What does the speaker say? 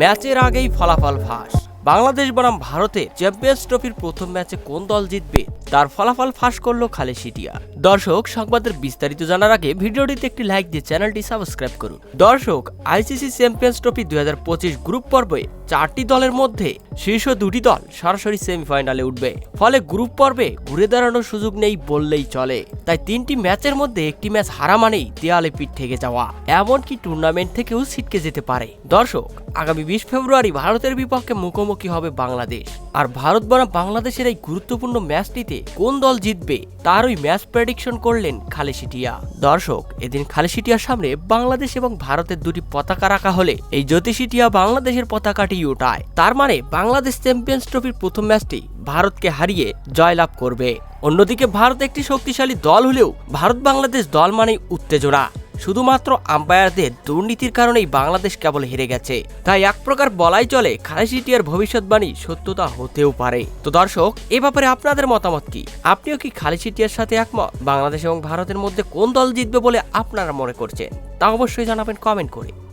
ম্যাচের আগেই ফলাফল ফাঁস। বাংলাদেশ বনাম ভারতে চ্যাম্পিয়ন্স ট্রফির প্রথম ম্যাচে কোন দল জিতবে, তার ফলাফল ফাঁস করল খালে সিটিয়া দর্শক, সংবাদের বিস্তারিত জানার আগে ভিডিওটিতে একটি লাইক দিয়ে চ্যানেলটি সাবস্ক্রাইব করুন। দর্শক, আইসিসি চ্যাম্পিয়ন্স ট্রফি দুই হাজার পঁচিশ গ্রুপ পর্বে চারটি দলের মধ্যে শীর্ষ দুটি দল সরাসরি সেমিফাইনালে উঠবে। ফলে গ্রুপ পর্বে ঘুরে দাঁড়ানোর সুযোগ নেই বললেই চলে। তাই তিনটি ম্যাচের মধ্যে একটি ম্যাচ হারা মানেই দেয়ালে পিঠ থেকে যাওয়া। এমনকি টুর্নামেন্ট থেকেও ছিটকে যেতে পারে। দর্শক, আগামী বিশ ফেব্রুয়ারি ভারতের বিপক্ষে মুখোমুখি হবে বাংলাদেশ। আর ভারত বনাম বাংলাদেশের এই গুরুত্বপূর্ণ ম্যাচটিতে কোন দল জিতবে তার ওই ম্যাচ প্রেডিকশন করলেন খালেশিটিয়া। দর্শক, এদিন খালেশিটিয়ার সামনে বাংলাদেশ এবং ভারতের দুটি পতাকা রাখা হলে এই জ্যোতিষিটিয়া বাংলাদেশের পতাকাটি ওঠায়। তার মানে বাংলাদেশ চ্যাম্পিয়ন্স ট্রফির প্রথম ম্যাচটি ভারতকে হারিয়ে জয়লাভ করবে। অন্যদিকে ভারত একটি শক্তিশালী দল হলেও ভারত বাংলাদেশ দল মানেই উত্তেজনা। শুধুমাত্র আম্পায়ারদের দুর্নীতির কারণেই বাংলাদেশ কেবল হেরে গেছে। তাই এক প্রকার বলাই চলে খালেশিটিয়ার ভবিষ্যৎবাণী সত্যতা হতেও পারে। তো দর্শক, এ ব্যাপারে আপনাদের মতামত কি? আপনিও কি খালেশিটিয়ার সাথে একমত? বাংলাদেশ এবং ভারতের মধ্যে কোন দল জিতবে বলে আপনারা মনে করছেন? তা অবশ্যই জানাবেন কমেন্ট করে।